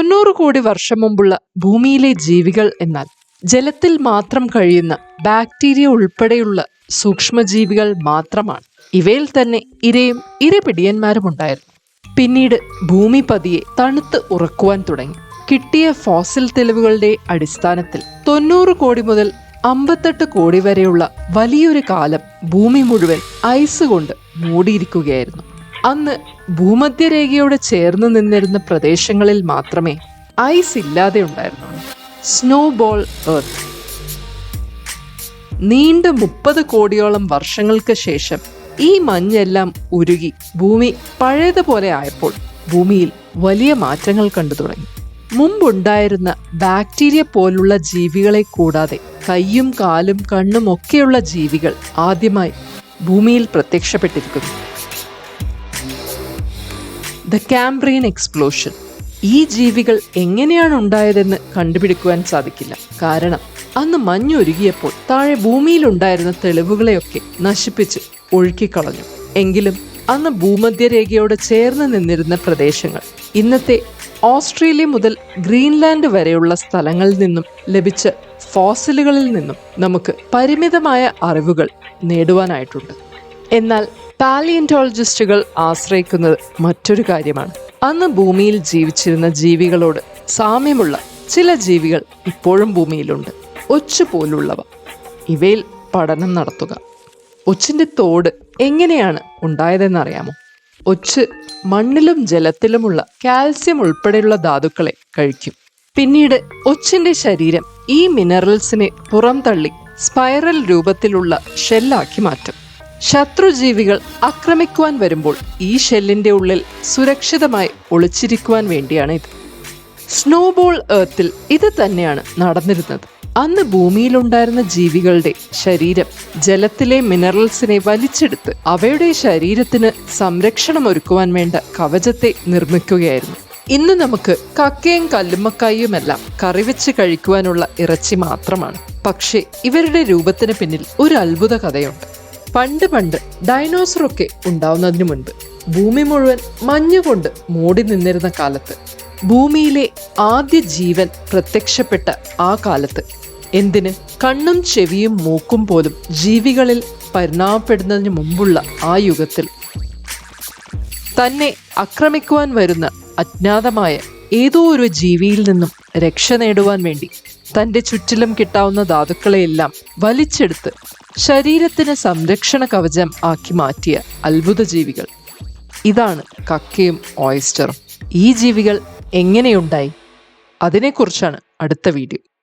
തൊണ്ണൂറ് കോടി വർഷം മുമ്പുള്ള ഭൂമിയിലെ ജീവികൾ എന്നാൽ ജലത്തിൽ മാത്രം കഴിയുന്ന ബാക്ടീരിയ ഉൾപ്പെടെയുള്ള സൂക്ഷ്മജീവികൾ മാത്രമാണ്. ഇവയിൽ തന്നെ ഇരയും ഇരപിടിയന്മാരും ഉണ്ടായിരുന്നു. പിന്നീട് ഭൂമി പതിയെ തണുത്ത് ഉറക്കുവാൻ തുടങ്ങി. കിട്ടിയ ഫോസിൽ തെളിവുകളുടെ അടിസ്ഥാനത്തിൽ തൊണ്ണൂറ് കോടി മുതൽ അമ്പത്തെട്ട് കോടി വരെയുള്ള വലിയൊരു കാലം ഭൂമി മുഴുവൻ ഐസ് കൊണ്ട് മൂടിയിരിക്കുകയായിരുന്നു. അന്ന് ഭൂമധ്യരേഖയോട് ചേർന്ന് നിന്നിരുന്ന പ്രദേശങ്ങളിൽ മാത്രമേ ഐസ് ഇല്ലാതെ ഉണ്ടായിരുന്നുള്ളൂ സ്നോബോൾ എർത്ത് നീണ്ട മുപ്പത് കോടിയോളം വർഷങ്ങൾക്ക് ശേഷം ഈ മഞ്ഞെല്ലാം ഉരുകി ഭൂമി പഴയതുപോലെ ആയപ്പോൾ ഭൂമിയിൽ വലിയ മാറ്റങ്ങൾ കണ്ടു തുടങ്ങി. മുമ്പുണ്ടായിരുന്ന ബാക്ടീരിയ പോലുള്ള ജീവികളെ കൂടാതെ കയ്യും കാലും കണ്ണും ഒക്കെയുള്ള ജീവികൾ ആദ്യമായി ഭൂമിയിൽ പ്രത്യക്ഷപ്പെട്ടിരിക്കുന്നു. The Cambrian explosion. ഈ ജീവികൾ എങ്ങനെയാണ് ഉണ്ടായതെന്ന് കണ്ടുപിടിക്കുവാൻ സാധിക്കില്ല. കാരണം അന്ന് മഞ്ഞൊരുകിയപ്പോൾ താഴെ ഭൂമിയിലുണ്ടായിരുന്ന തെളിവുകളെയൊക്കെ നശിപ്പിച്ച് ഒഴുക്കിക്കളഞ്ഞു. എങ്കിലും അന്ന് ഭൂമധ്യരേഖയോട് ചേർന്ന് നിന്നിരുന്ന പ്രദേശങ്ങൾ ഇന്നത്തെ ഓസ്ട്രേലിയ മുതൽ ഗ്രീൻലാൻഡ് വരെയുള്ള സ്ഥലങ്ങളിൽ നിന്നും ലഭിച്ച ഫോസിലുകളിൽ നിന്നും നമുക്ക് പരിമിതമായ അറിവുകൾ നേടുവാനായിട്ടുണ്ട്. എന്നാൽ പാലിയന്റോളജിസ്റ്റുകൾ ആശ്രയിക്കുന്നത് മറ്റൊരു കാര്യമാണ്. അന്ന് ഭൂമിയിൽ ജീവിച്ചിരുന്ന ജീവികളോട് സാമ്യമുള്ള ചില ജീവികൾ ഇപ്പോഴും ഭൂമിയിലുണ്ട്. ഒച്ചു പോലുള്ളവ. ഇവയിൽ പഠനം നടത്തുക. ഒച്ചിന്റെ തോട് എങ്ങനെയാണ് ഉണ്ടായതെന്നറിയാമോ? ഒച്ച് മണ്ണിലും ജലത്തിലുമുള്ള കാൽസ്യം ഉൾപ്പെടെയുള്ള ധാതുക്കളെ കഴിക്കും. പിന്നീട് ഒച്ചിന്റെ ശരീരം ഈ മിനറൽസിനെ പുറംതള്ളി സ്പൈറൽ രൂപത്തിലുള്ള ഷെല്ലാക്കി മാറ്റും. ശത്രുജീവികൾ ആക്രമിക്കുവാൻ വരുമ്പോൾ ഈ ഷെല്ലിന്റെ ഉള്ളിൽ സുരക്ഷിതമായി ഒളിച്ചിരിക്കുവാൻ വേണ്ടിയാണ് ഇത്. സ്നോബോൾ ഏർത്തിൽ ഇത് തന്നെയാണ് നടന്നിരുന്നത്. അന്ന് ഭൂമിയിലുണ്ടായിരുന്ന ജീവികളുടെ ശരീരം ജലത്തിലെ മിനറൽസിനെ വലിച്ചെടുത്ത് അവയുടെ ശരീരത്തിന് സംരക്ഷണം ഒരുക്കുവാൻ വേണ്ട കവചത്തെ നിർമ്മിക്കുകയായിരുന്നു. ഇന്ന് നമുക്ക് കക്കയും കല്ലുമ്മക്കായുമെല്ലാം കറിവെച്ച് കഴിക്കുവാനുള്ള ഇറച്ചി മാത്രമാണ്. പക്ഷേ ഇവരുടെ രൂപത്തിന് പിന്നിൽ ഒരു അത്ഭുത കഥയുണ്ട്. പണ്ട് പണ്ട് ഡൈനോസറൊക്കെ ഉണ്ടാവുന്നതിന് മുൻപ് ഭൂമി മുഴുവൻ മഞ്ഞുകൊണ്ട് മൂടി നിന്നിരുന്ന കാലത്ത് ഭൂമിയിലെ ആദ്യ ജീവൻ പ്രത്യക്ഷപ്പെട്ട ആ കാലത്ത് എന്തിന് കണ്ണും ചെവിയും മൂക്കും പോലും ജീവികളിൽ പരിണാമപ്പെടുന്നതിന് മുമ്പുള്ള ആ യുഗത്തിൽ. തന്നെ ആക്രമിക്കുവാൻ വരുന്ന അജ്ഞാതമായ ഏതോ ഒരു ജീവിയിൽ നിന്നും രക്ഷ നേടുവാൻ വേണ്ടി തന്റെ ചുറ്റിലും കിട്ടാവുന്ന ധാതുക്കളെയെല്ലാം വലിച്ചെടുത്ത് ശരീരത്തിന് സംരക്ഷണ കവചം ആക്കി മാറ്റിയ അത്ഭുത ജീവികൾ. ഇതാണ് കക്കയും ഓയിസ്റ്ററും. ഈ ജീവികൾ എങ്ങനെയുണ്ടായി? അതിനെക്കുറിച്ചാണ് അടുത്ത വീഡിയോ.